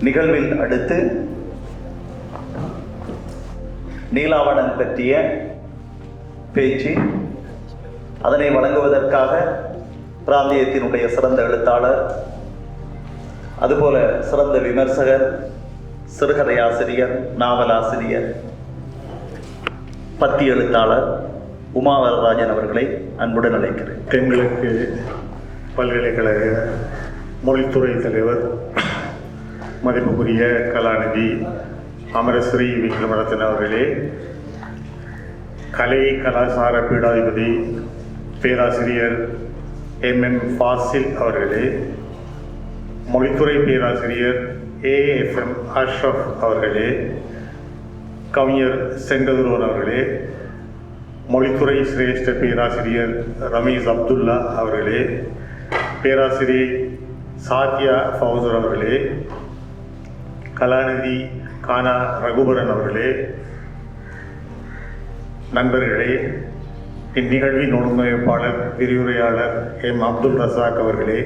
நிகழ்வில் அடுத்து நீலாவணன் பற்றிய பேச்சு. அதனை வழங்குவதற்காக பிராந்தியத்தினுடைய சிறந்த எழுத்தாளர் அதுபோல சிறந்த விமர்சகர் சிறுகதை ஆசிரியர் நாவலாசிரியர் பத்தி எழுத்தாளர் உமாவரராஜன் அவர்களை அன்புடன் அழைக்கிறேன். எங்களுக்கு பல்கலைக்கழக மொழித்துறை தலைவர் மதிப்புக்குரிய கலாநிதி அமரஸ்ரீ விக்ரமரத்தன் அவர்களே கலை கலாசார பீடாதிபதி பேராசிரியர் எம். எம் ஃபாசில் அவர்களே மொழித்துறை பேராசிரியர் ஏஎஃப்எம் அஷ்ரஃப் அவர்களே கவிஞர் செங்கதுரோன் அவர்களே மொழித்துறை சிரேஷ்ட பேராசிரியர் ரமீஸ் அப்துல்லா அவர்களே பேராசிரியர் சாத்யா ஃபவுசர் அவர்களே கலாநிதி கானா ரகுபரன் அவர்களே நண்பர்களே இந்நிகழ்வின் ஒருங்கிணைப்பாளர் விரிவுரையாளர் எம். அப்துல் ரசாக் அவர்களே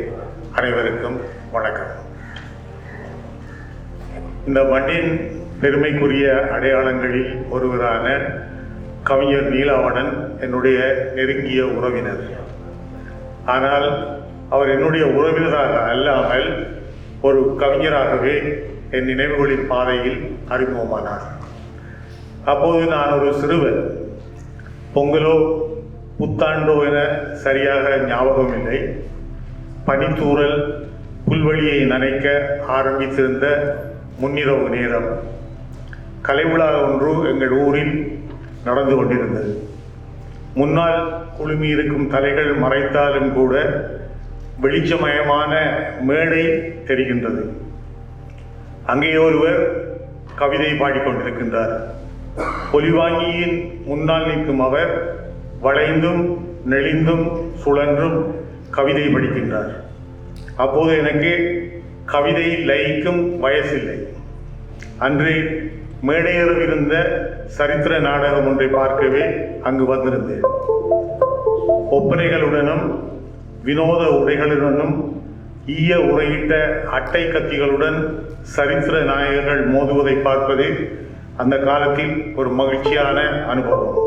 அனைவருக்கும் வணக்கம். இந்த மண்ணின் பெருமைக்குரிய அடையாளங்களில் ஒருவரான கவிஞர் நீலாவணன் என்னுடைய நெருங்கிய உறவினர். ஆனால் அவர் என்னுடைய உறவினராக அல்லாமல் ஒரு கவிஞராகவே என் நினைவுகளின் பாதையில் அறிமுகமானார். அப்போது நான் ஒரு சிறுவன். பொங்கலோ புத்தாண்டோ என சரியாக ஞாபகம் இல்லை பனித்தூறல் புல்வெளியை நனைக்க ஆரம்பித்திருந்த முன்னிரவு நேரம். கலை விழா ஒன்று எங்கள் ஊரில் நடந்து கொண்டிருந்தது. முன்னால் குழுமியிருக்கும் தலைகள் மறைத்தாலும் கூட வெளிச்சமயமான மேடை தெரிகின்றது. அங்கே ஒருவர் கவிதை பாடிக்கொண்டிருக்கின்றார். பொலிவாங்கியின் முன்னால் நிற்கும் அவர் வளைந்தும் நெளிந்தும் சுழன்றும் கவிதை படிக்கின்றார். அப்போது எனக்கு கவிதை லயிக்கும் வயசில்லை. அன்று மேடையேறவிருந்த சரித்திர நாடகம் ஒன்றை பார்க்கவே அங்கு வந்திருந்தேன். ஒப்பனைகளுடனும் வினோத உடைகளுடனும் ஈய உரையிட்ட அட்டை கத்திகளுடன் சரித்திர நாயகர்கள் மோதுவதை பார்ப்பது அந்த காலத்தில் ஒரு மகிழ்ச்சியான அனுபவம்.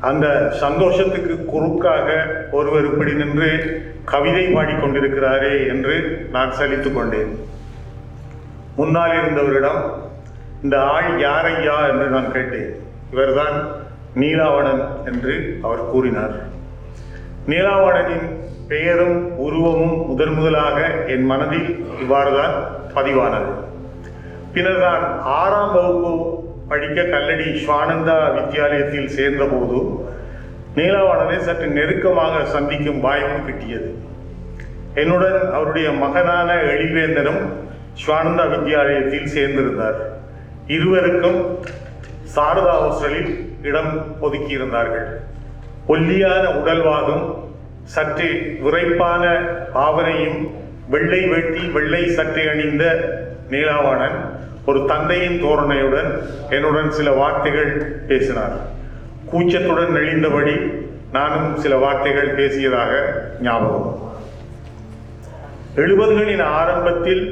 அந்த சந்தோஷத்துக்கு குறுக்காக ஒருவர் இப்படி நின்று கவிதை பாடிக்கொண்டிருக்கிறாரே என்று நான் சலித்து கொண்டேன். முன்னால் இருந்தவரிடம் இந்த ஆள் யாரையா? என்று நான் கேட்டேன். இவர்தான் நீலாவணன் என்று அவர் கூறினார். நீலாவணனின் பெயரும் உருவமும் முதன் முதலாக என் மனதில் இவ்வாறுதான் பதிவானது. பின்னர் நான் ஆறாம் வகுப்பு படிக்க கல்லடி ஸ்வானந்தா வித்தியாலயத்தில் சேர்ந்தபோது நீலாவணனை சற்று நெருக்கமாக சந்திக்கும் வாய்ப்பு கிட்டியது. என்னுடன் அவருடைய மகனான எழிவேந்தனும் ஸ்வானந்தா வித்தியாலயத்தில் சேர்ந்திருந்தார். இருவருக்கும் சாரதா ஹோஸ்டலில் இடம் ஒதுக்கியிருந்தார்கள். ஒல்லியான உடல்வாதம் சற்று விரைப்பான பாவனையும் வெள்ளை வெட்டி வெள்ளை சட்டை அணிந்த நீலாவணன் ஒரு தந்தையின் தோரணையுடன் என்னுடன் சில வார்த்தைகள் பேசினார். கூச்சத்துடன் நெளிந்தபடி நானும் சில வார்த்தைகள் பேசியதாக ஞாபகம். எழுபதுகளின் ஆரம்பத்தில்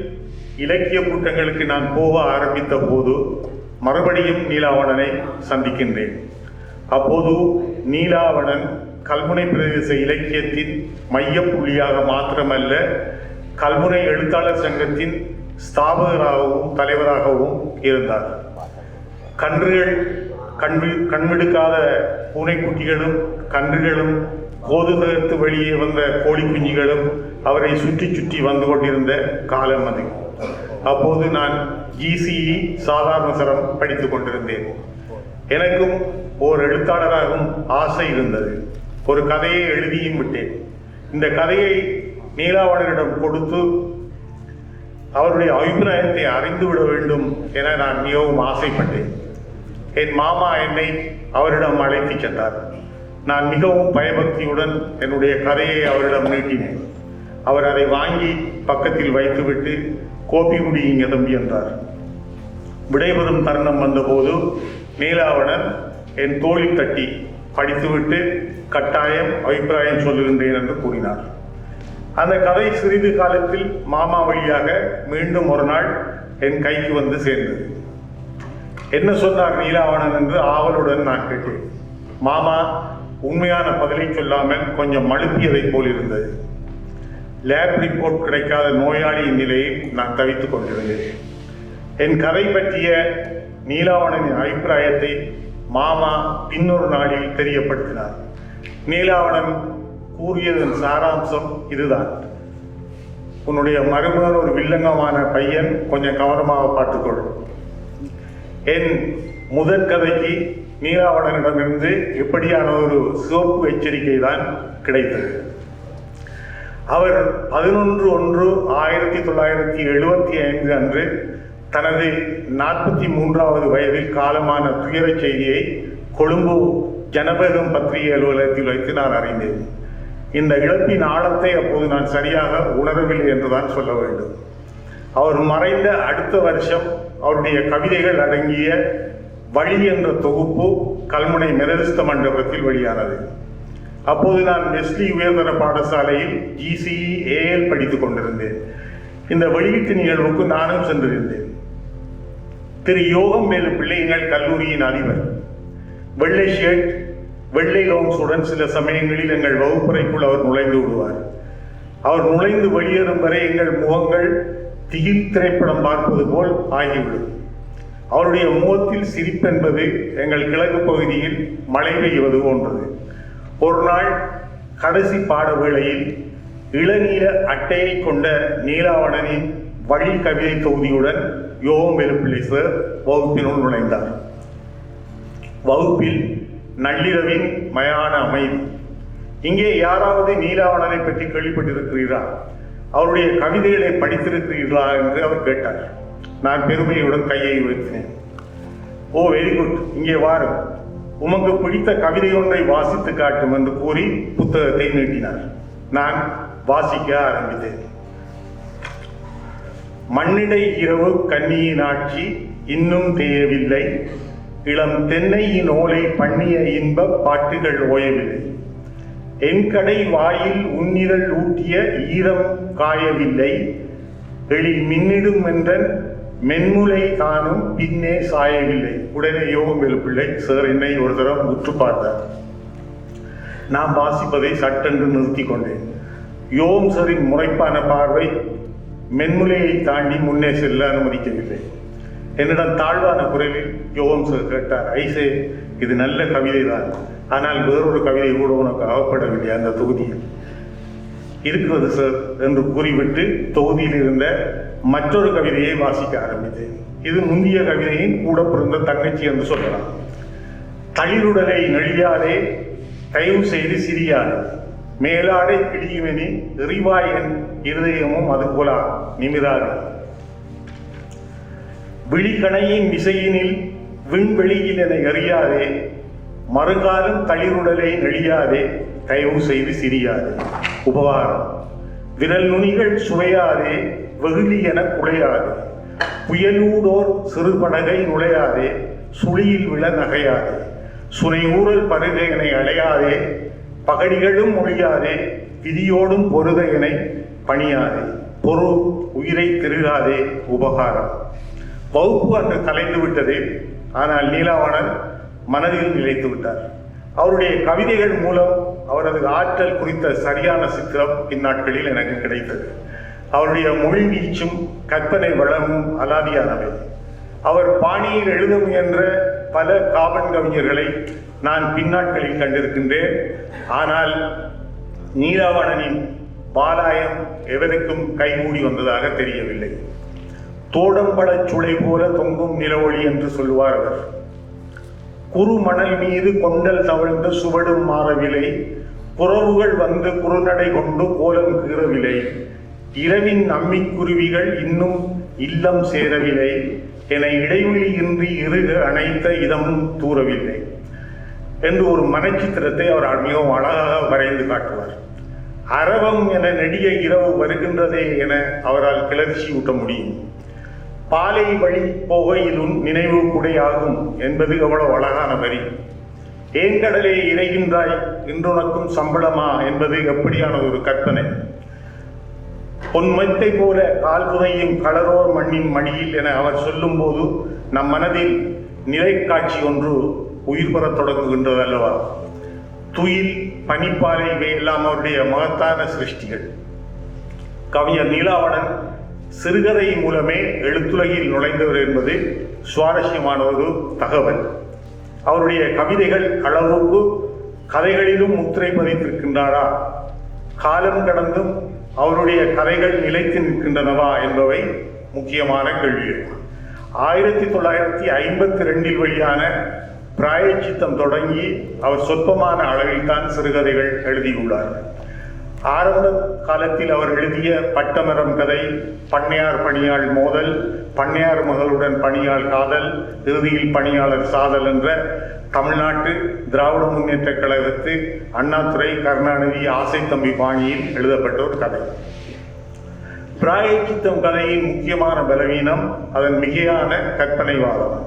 இலக்கிய கூட்டங்களுக்கு நான் போக ஆரம்பித்த போது மறுபடியும் நீலாவணனை சந்திக்கின்றேன். அப்போது நீலாவணன் கல்முனை பிரதேச இலக்கியத்தின் மையப்புள்ளியாக மாத்திரமல்ல கல்முனை எழுத்தாளர் சங்கத்தின் ஸ்தாபகராகவும் தலைவராகவும் இருந்தார். கன்றுகள் கண்வி கண்விடுக்காத பூனைக்குட்டிகளும் கன்றுகளும் கோது வெளியே வந்த கோழி குஞ்சுகளும் அவரை சுற்றி சுற்றி வந்து கொண்டிருந்த காலம் அது. அப்போது நான் ஜிசிஇ சாதாரண சரம் படித்துக் கொண்டிருந்தேன். எனக்கும் ஓர் எழுத்தாளராகவும் ஆசை இருந்தது. ஒரு கதையை எழுதியும் விட்டேன். இந்த கதையை நீலாவணனிடம் கொடுத்து அவருடைய அபிப்பிராயத்தை அறிந்துவிட வேண்டும் என நான் மிகவும் ஆசைப்பட்டேன். என் மாமா என்னை அவரிடம் அழைத்துச் சென்றார். நான் மிகவும் பயபக்தியுடன் என்னுடைய கதையை அவரிடம் நீட்டினேன். அவர் அதை வாங்கி பக்கத்தில் வைத்துவிட்டு கோப்பி குடியுங்க தம்பி என்றார். விடைபெறும் தருணம் வந்தபோது நீலாவணன் என் தோளில் தட்டி படித்துவிட்டு கட்டாயம் அபிப்பிராயம் சொல்லுகின்றேன் என்று கூறினார். அந்த கதை சிறிது காலத்தில் மாமா வழியாக மீண்டும் ஒரு நாள் என் கைக்கு வந்து சேர்ந்தது. என்ன சொன்னார் நீலாவணன் என்று ஆவலுடன் நான் கேட்டேன். மாமா உண்மையான பதிலை சொல்லாமல் கொஞ்சம் மழுப்பியதை போல் இருந்தது லேப் ரிப்போர்ட் கிடைக்காத நோயாளியின் நிலையை நான் தவித்துக் கொண்டிருந்தேன். என் கதை பற்றிய நீலாவணனின் அபிப்பிராயத்தை மாமா பின்னொரு நாளில் தெரியப்படுத்தினார். நீலாவணன் கூறியதன் சாராம்சம் இதுதான். உன்னுடைய மருமகன் ஒரு வில்லங்கமான பையன் கொஞ்சம் கவனமாக பார்த்துக்கொள். என் முதற் கதைக்கு நீலாவணனிடமிருந்து இப்படியான ஒரு சிவப்பு எச்சரிக்கை தான் கிடைத்தது. அவர் பதினொன்று ஒன்று ஆயிரத்தி தொள்ளாயிரத்தி எழுபத்தி ஐந்து அன்று தனது நாற்பத்தி மூன்றாவது வயதில் காலமான துயரச் செய்தியை கொழும்பு ஜனபகம் பத்திரிகை அலுவலகத்தில் வைத்து நான் அறிந்தேன். இந்த இழப்பின் ஆழத்தை அப்போது நான் சரியாக உணரவில்லை என்றுதான் சொல்ல வேண்டும். அவர் மறைந்த அடுத்த வருஷம் அவருடைய கவிதைகள் அடங்கிய வழி என்ற தொகுப்பு கல்முனை மெதரிஸ்த மண்டபத்தில் வெளியானது. அப்போது நான் வெஸ்லி உயர்தர பாடசாலையில் ஜிசிஇ ஏஎல் படித்துக் கொண்டிருந்தேன். இந்த வெளியீட்டு நிகழ்வுக்கு நானும் சென்றிருந்தேன். திரு யோகம் மேலும் பிள்ளைங்கள் கல்லூரியின் அதிபர். வெள்ளை ஷர்ட் வெள்ளை கவுன்ஸுடன் சில சமயங்களில் எங்கள் வகுப்பறைக்குள் அவர் நுழைந்து விடுவார். அவர் நுழைந்து வெளியேறும் வரை எங்கள் முகங்கள் திகில் திரைப்படம் பார்ப்பது போல் ஆகிவிடும். அவருடைய முகத்தில் சிரிப்பென்பது எங்கள் கிழக்கு பகுதியில் மழை பெய்வது போன்றது. ஒரு நாள் கடைசி பாட வேளையில் இளநீல அட்டையை கொண்ட நீலாவணனின் வழி கவிதை தொகுதியுடன் யோகம் வெலுப்பிள்ளை சார் வகுப்பினுள் நுழைந்தார். வகுப்பில் நள்ளிரவின் மயான அமைதி. இங்கே யாராவது நீலாவணனை பற்றி கேள்விப்பட்டிருக்கிறீரா? அவருடைய கவிதைகளை படித்திருக்கிறீர்களா என்று அவர் கேட்டார். நான் பெருமையுடன் கையை உயர்த்தினேன். ஓ வெரி குட் இங்கே வாரும் உமக்கு பிடித்த கவிதை ஒன்றை வாசித்து காட்டும் என்று கூறி புத்தகத்தை நீட்டினார். நான் வாசிக்க ஆரம்பித்தேன். மண்ணிடை இரவு கன்னியின் ஆட்சி இன்னும் தேயவில்லை. இளம் தென்னையின் ஓலை பண்ணிய இன்ப பாட்டுகள் ஓயவில்லை. என் கடை வாயில் உன்னிரல் ஊட்டிய ஈரம் காயவில்லை. எழில் மின்னிடும் என்றன் மென்முலை தானும் பின்னே சாயவில்லை. உடனே யோகம் எழுப்பிள்ளை சார் என்னை ஒரு தரம் உற்று பார்த்தார். நான் வாசிப்பதை சட்டென்று நிறுத்தி கொண்டேன். யோகம் சரின் முறைப்பான பார்வை மென்முலையை தாண்டி முன்னே செல்ல அனுமதிக்கவில்லை. என்னிடம் தாழ்வான குரலில் யோகம் சார் கேட்டார் ஐசே இது நல்ல கவிதை தான் ஆனால் வேறொரு கவிதை கூட உனக்கு அகப்படவில்லை அந்த தொகுதியில். இருக்கிறது சார் என்று கூறிவிட்டு தொகுதியில் இருந்த மற்றொரு கவிதையை வாசிக்க ஆரம்பித்தேன். இது முந்திய கவிதையின் கூட பிறந்த தங்கச்சி என்று சொல்லலாம். தளிருடலை நெழியாதே தயவு செய்து சிரியாதே மேலாடை பிடியுமெனி எறிவாயன் இருதயமும் அது போலா நிமிராது. விழிக்கணையின் விசையினில் விண்வெளியில் என எறியாதே மறுகாலம் தளிருடலை நெழியாதே தயவு செய்து சிரியாதே. உபகாரம் விரல் நுனிகள் சுவையாதே வெகுளி என குலையாதே புயலூடோர் சிறுபடகை நுழையாதே சுழியில் விழ நகையாதே. சுனை ஊரல் என அலையாதே பகடிகளும் ஒழியாதே விதியோடும் பொருதையனை பணியாதே பொருள் உயிரை திருகாதே உபகாரம். வகுப்பு அன்று கலைந்து விட்டது ஆனால் நீலாவணன் மனதில் நிலைத்து விட்டார். அவருடைய கவிதைகள் மூலம் அவரது ஆற்றல் குறித்த சரியான சித்திரம் இந்நாட்களில் எனக்கு கிடைத்தது. அவருடைய மொழி வீச்சும் கற்பனை வளமும் அலாதியானவை. அவர் பாணியில் எழுத முயன்ற பல காவன் கவிஞர்களை நான் பின்னாட்களில் கண்டிருக்கின்றேன். ஆனால் நீலாவணனின் பாலாயம் எவருக்கும் கைகூடி வந்ததாக தெரியவில்லை. தோடம்பழச் சுளை போல தொங்கும் நிலவொளி என்று சொல்லுவார் அவர். குறு மணல் மீது கொண்டல் தவழ்ந்து சுவடும் மாறவில்லை. புறவுகள் வந்து குறுநடை கொண்டு கோலம் கீறவில்லை. இரவின் அம்மிக்குருவிகள் இன்னும் இல்லம் சேரவில்லை. என இடைவெளி இன்றி இறுக அனைத்த இதமும் தூரவில்லை என்று ஒரு மனச்சித்திரத்தை அவர் மிகவும் அழகாக வரைந்து காட்டுவார். அரவம் என நெடிய இரவு வருகின்றதே என அவரால் கிளர்ச்சி ஊட்ட முடியும். பாலை வழி போகையிலும் நினைவு குடையாகும் என்பது எவ்வளவு அழகான வரி. ஏன் கடலே இறைகின்றாய்? இன்றுனக்கும் சம்பளமா? என்பது எப்படியான ஒரு கற்பனை. பொன்மத்தை போல கால் புதையும் களரோர் மண்ணின் மடியில் என அவர் சொல்லும்போது நம் மனதில் நிலைக்காட்சி ஒன்று உயிர் பெறத் தொடங்குகின்றது அல்லவா? துயில் பனிப்பாறை இவை எல்லாம் அவருடைய மகத்தான சிருஷ்டிகள். கவிஞர் நீலாவணன் சிறுகதை மூலமே எழுத்துலகில் நுழைந்தவர் என்பது சுவாரஸ்யமான ஒரு தகவல். அவருடைய கவிதைகள் அளவுக்கு கதைகளிலும் முத்திரை பதித்திருக்கின்றாரா? காலம் கடந்தும் அவருடைய கதைகள் நிலைத்து நிற்கின்றனவா என்பவை முக்கியமான கேள்விகள். ஆயிரத்தி தொள்ளாயிரத்தி ஐம்பத்தி ரெண்டில் வெளியான பிராயச்சித்தம் தொடங்கி அவர் சொற்பமான அளவில் தான் சிறுகதைகள் எழுதியுள்ளார். ஆரம்ப காலத்தில் அவர் எழுதிய பட்டமரம் கதை பண்ணையார் பணியாள் மோதல் பண்ணையார் மகளுடன் பணியாள் காதல் இறுதியில் பணியாளர் சாதல் என்ற தமிழ்நாட்டு திராவிட முன்னேற்ற கழகத்து அண்ணாதுரை கருணாநிதி ஆசை தம்பி பாணியில் எழுதப்பட்ட ஒரு கதை. பிராயச்சித்தம் கதையின் முக்கியமான பலவீனம் அதன் மிகையான கற்பனைவாதம்.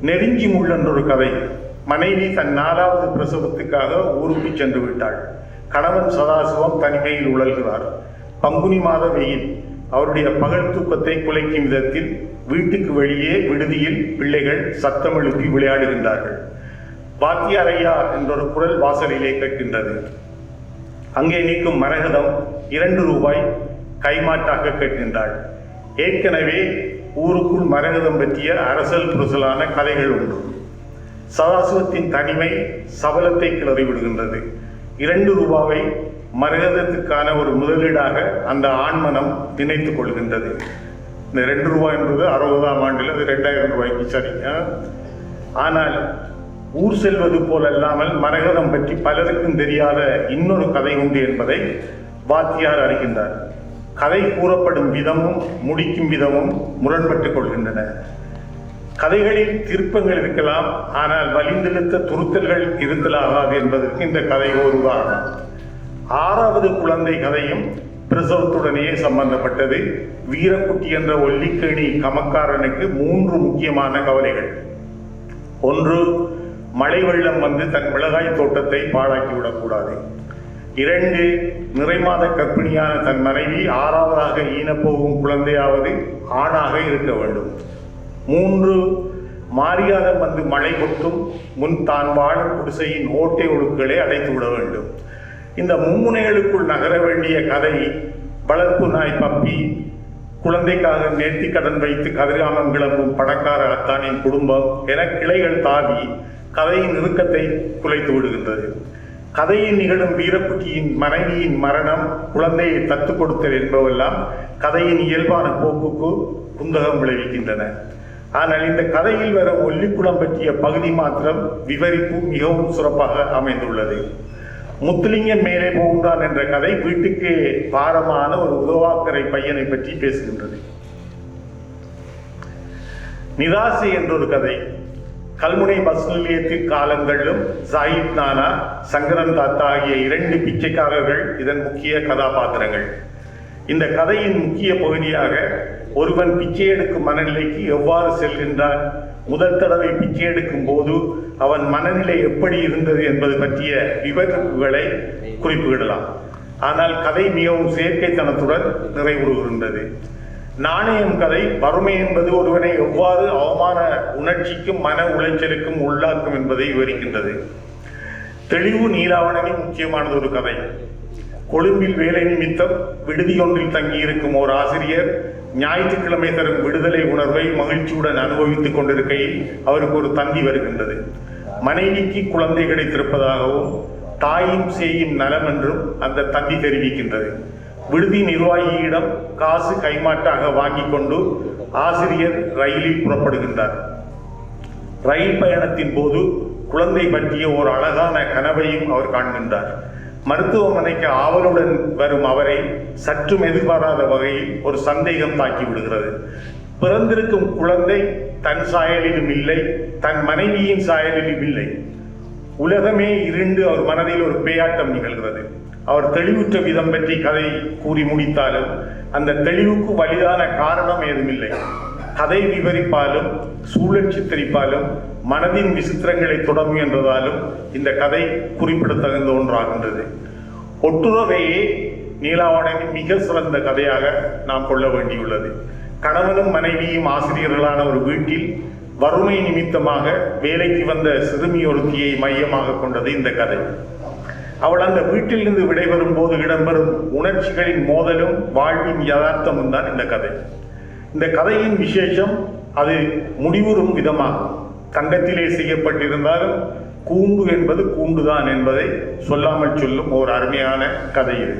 நெருங்கி முள் ஒரு கதை. மனைவி தன் நாலாவது பிரசவத்துக்காக ஊருக்கு சென்று விட்டாள். கணவன் சதாசிவம் தனிமையில் உழல்கிறார். பங்குனி மாத வெயில். அவருடைய பகல் தூக்கத்தை குலைக்கும் விதத்தில் வீட்டுக்கு வெளியே விடுதியில் பிள்ளைகள் சத்தம் எழுப்பி விளையாடுகின்றார்கள். பாத்தியார் ஐயா என்றொரு குரல் வாசலிலே கேட்கின்றது. அங்கே நிற்கும் மரகதம் இரண்டு ரூபாய் கைமாட்டாக கேட்கின்றாள். ஏற்கனவே ஊருக்குள் மரகதம் பற்றிய அரசல் புரசலான கதைகள் உண்டு. சதாசிவத்தின் தனிமை சபலத்தை கிளறி விடுகின்றது இரண்டு ரூபாவை மரகதத்துக்கான ஒரு முதலீடாக அந்த ஆண்மனம் நினைத்துக் கொள்கின்றது. இந்த ரெண்டு ரூபாய் என்பது அறுபதாம் ஆண்டில் அது ரெண்டாயிரம் ரூபாய்க்கு சரிங்க ஆ? ஆனால் ஊர் செல்வது போலல்லாமல் மரகதம் பற்றி பலருக்கும் தெரியாத இன்னொரு கதை உண்டு என்பதை வாத்தியார் அறிகின்றார். கதை கூறப்படும் விதமும் முடிக்கும் விதமும் முரண்பட்டுக் கொள்கின்றன. கதைகளில் திருப்பங்கள் இருக்கலாம் ஆனால் வலிந்தெழுத்த துருத்தல்கள் இருத்தலாகாது என்பதற்கு இந்த கதை ஒரு உதாரணம். ஆறாவது குழந்தை கதையும் பிரசவத்துடனேயே சம்பந்தப்பட்டது. வீரக்குட்டி என்ற ஒல்லிக்கேணி கமக்காரனுக்கு மூன்று முக்கியமான கவலைகள். ஒன்று மழை வெள்ளம் வந்து தன் மிளகாய் தோட்டத்தை பாழாக்கிவிடக்கூடாது இரண்டு நிறைமாத கர்ப்பிணியான தன் மனைவி ஆறாவதாக ஈனப்போகும் குழந்தையாவது ஆணாக இருக்க வேண்டும். மூன்று மாரியாதம் வந்து மழை கொட்டும் முன் தான் வாழும் குடிசையின் ஓட்டை ஒழுக்குகளை அடைத்து விட வேண்டும். இந்த மும்முனைகளுக்குள் நகர வேண்டிய கதை வளர்ப்பு நாய் பப்பி குழந்தைக்காக நேர்த்தி கடன் வைத்து கதிராமம் கிளம்பும் பணக்கார அத்தானின் குடும்பம் என கிளைகள் தாவி கதையின் இறுக்கத்தை குலைத்து விடுகின்றது. கதையில் நிகழும் வீரக்குட்டியின் மனைவியின் மரணம் குழந்தையை தத்து கொடுத்தல் என்பவெல்லாம் கதையின் இயல்பான போக்குக்கு குந்தகம் விளைவிக்கின்றன. ஆனால் இந்த கதையில் வரும் ஒல்லிக்குளம் பற்றிய பகுதி மாத்திரம் விவரிப்பு மிகவும் சிறப்பாக அமைந்துள்ளது. முத்துலிங்கம் மேலே போகின்றான் என்ற கதை வீட்டுக்கு பாரமான ஒரு உதவாக்கரை பையனை பற்றி பேசுகின்றது. நிராசை என்றொரு கதை. கல்முனை பஸ் நிலையத்து காலங்களிலும் சாயித் நானா சங்கரன் தாத்தா ஆகிய இரண்டு பிச்சைக்காரர்கள் இதன் முக்கிய கதாபாத்திரங்கள். இந்த கதையின் முக்கிய பகுதியாக ஒருவன் பிச்சை எடுக்கும் மனநிலைக்கு எவ்வாறு செல்கின்றான்? முதல் தடவை பிச்சை எடுக்கும் போது அவன் மனநிலை எப்படி இருந்தது என்பது பற்றிய விவரிப்புகளை குறிப்பிடலாம். ஆனால் கதை மிகவும் செயற்கைத்தனத்துடன் நிறைவுறுகின்றது. நாணயம் கதை வறுமை என்பது ஒருவனை எவ்வாறு அவமான உணர்ச்சிக்கும் மன உளைச்சலுக்கும் உள்ளாக்கும் என்பதை விவரிக்கின்றது. தெளிவு நீலாவணனின் முக்கியமானது ஒரு கதை. கொழும்பில் வேலை நிமித்தம் விடுதி ஒன்றில் தங்கியிருக்கும் ஓர் ஆசிரியர் ஞாயிற்றுக்கிழமை தரும் விடுதலை உணர்வை மகிழ்ச்சியுடன் அனுபவித்துக் கொண்டிருக்கையில் அவருக்கு ஒரு தந்தி வருகின்றது. மனைவிக்கு குழந்தை கிடைத்திருப்பதாகவும் தாயும் செய்யும் நலம் என்றும் அந்த தந்தி தெரிவிக்கின்றது. விடுதி நிர்வாகியிடம் காசு கைமாட்டாக வாங்கிக் கொண்டு ஆசிரியர் ரயிலில் புறப்படுகின்றார். ரயில் பயணத்தின் போது குழந்தை பற்றிய ஒரு அழகான கனவையும் அவர் காண்கின்றார். மருத்துவமனைக்கு ஆவலுடன் வரும் அவரை சற்றும் எதிர்பாராத வகையில் ஒரு சந்தேகம் தாக்கி விடுகிறது. பிறந்திருக்கும் குழந்தை தன் சாயலிலும் இல்லை தன் மனைவியின் சாயலிலும் இல்லை. உலகமே இருண்டு அவர் மனதில் ஒரு பேயாட்டம் நிகழ்கிறது. அவர் தெளிவுற்ற விதம் பற்றி கதை கூறி முடித்தாலும் அந்த தெளிவுக்கு வலிதான காரணம் ஏதுமில்லை. கதை விவரிப்பாலும் சூழல் சித்தரிப்பாலும் மனதின் விசித்திரங்களை தொடங்கும் முயன்றதாலும் இந்த கதை குறிப்பிடத்தகுந்த ஒன்றாகின்றது. ஒட்டுறவையே நீலாவணனின் மிக சிறந்த கதையாக நாம் கொள்ள வேண்டியுள்ளது. கணவனும் மனைவியும் ஆசிரியர்களான ஒரு வீட்டில் வறுமை நிமித்தமாக வேலைக்கு வந்த சிறுமி ஒருத்தியை மையமாக கொண்டது இந்த கதை. அவள் அந்த வீட்டிலிருந்து விடைபெறும் போது இடம்பெறும் உணர்ச்சிகளின் மோதலும் வாழ்வின் யதார்த்தமும் தான் இந்த கதை. இந்த கதையின் விசேஷம் அது முடிவுறும் விதமாகும். தங்கத்திலே செய்யப்பட்டிருந்தாலும் கூம்பு என்பது கூண்டுதான் என்பதை சொல்லாமல் சொல்லும் ஒரு அருமையான கதை இது.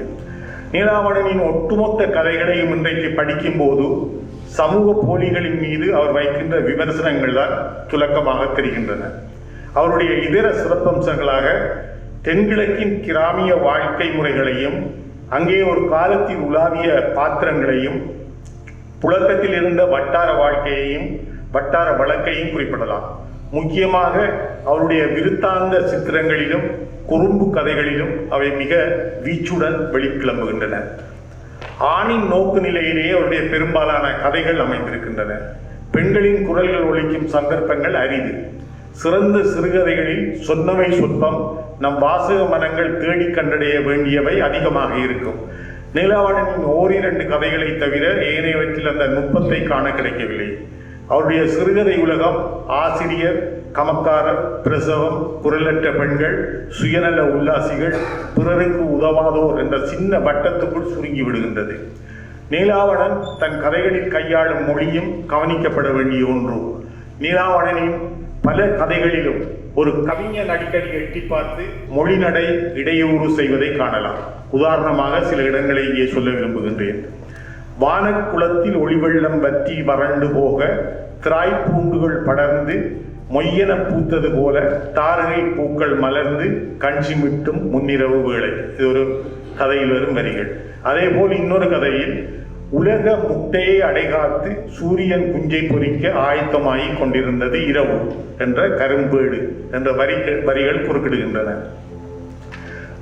நீலாவணனின் ஒட்டுமொத்த கதைகளையும் இன்றைக்கு படிக்கும்போது சமூக போலிகளின் மீது அவர் வைக்கின்ற விமர்சனங்கள் தான் துலக்கமாக தெரிகின்றன. அவருடைய இதர சிறப்பம்சங்களாக தென்கிழக்கின் கிராமிய வாழ்க்கை முறைகளையும் அங்கே ஒரு காலத்தில் உலாவிய பாத்திரங்களையும் புழக்கத்தில் இருந்த வட்டார வாழ்க்கையையும் வட்டார வழக்கையும் குறிப்பிடலாம். முக்கியமாக அவருடைய விருத்தாந்த சித்திரங்களிலும் குறும்பு கதைகளிலும் அவை மிக வீச்சுடன் வெளிக்கிளம்புகின்றன. ஆணின் நோக்கு நிலையிலேயே அவருடைய பெரும்பாலான கதைகள் அமைந்திருக்கின்றன. பெண்களின் குரல்கள் ஒழிக்கும் சந்தர்ப்பங்கள் அரிது. சிறந்த சிறுகதைகளில் சொன்னவை சொற்பம் நம் வாசக மனங்கள் தேடி கண்டடைய வேண்டியவை அதிகமாக இருக்கும். நீலாவணனின் ஓரிரண்டு கதைகளை தவிர ஏனையவற்றில் அந்த நுட்பத்தை காண கிடைக்கவில்லை. அவருடைய சிறுகதை உலகம் ஆசிரியர் கமக்காரர் பிரசவம் குரலற்ற பெண்கள் சுயநல உல்லாசிகள் பிறருக்கு உதவாதோர் என்ற சின்ன வட்டத்துக்குள் சுருங்கி விடுகின்றது. நீலாவணன் தன் கதைகளில் கையாளும் மொழியும் கவனிக்கப்பட வேண்டிய ஒன்று. நீலாவணனின் பல கதைகளிலும் ஒரு கவிஞன் அடிக்கடி எட்டி பார்த்து மொழிநடை இடையூறு செய்வதை காணலாம். உதாரணமாக சில இடங்களை இங்கே சொல்ல விரும்புகின்றேன். வானக்குளத்தில் ஒளிவெள்ளம் வற்றி வறண்டு போக திராய் பூண்டுகள் படர்ந்து மொய்யென பூத்தது போல தாரகை பூக்கள் மலர்ந்து கஞ்சிமிட்டும் முன்னிரவு வேளை. இது ஒரு கதையில் வரும் வரிகள். அதே போல் இன்னொரு கதையில் உலக முட்டையை அடைகாத்து சூரியன் குஞ்சை பொறிக்க ஆயத்தமாகி கொண்டிருந்தது இரவு என்ற கரும்பேடு என்ற வரிகள் வரிகள் குறுக்கிடுகின்றன.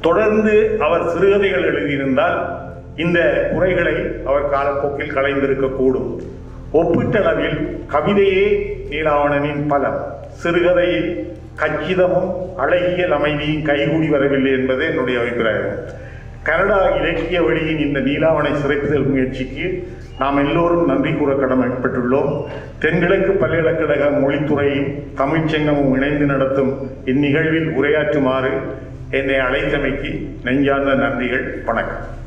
தொடர்ந்து அவர் சிறுகதைகள் எழுதியிருந்தால் இந்த குறைகளை அவர் காலப்போக்கில் களைந்திருக்கக்கூடும் ஒப்பீட்டளவில் கவிதையே நீலாவணனின் பலம். சிறுகதையில் கச்சிதமும் அழகியல் அமைதியும் கைகூடி வரவில்லை என்பது என்னுடைய அபிப்பிராயம். கனடா இலக்கிய வழியின் இந்த நீலாவணை சிறைப்புதல் முயற்சிக்கு நாம் எல்லோரும் நன்றி கூற கடமைப்பட்டுள்ளோம். தென்கிழக்கு பல்கலைக்கழக மொழித்துறையும் தமிழ்ச்சங்கமும் இணைந்து நடத்தும் இந்நிகழ்வில் உரையாற்றுமாறு என்னை அழைத்தமைக்கு நெஞ்சார்ந்த நன்றிகள். வணக்கம்.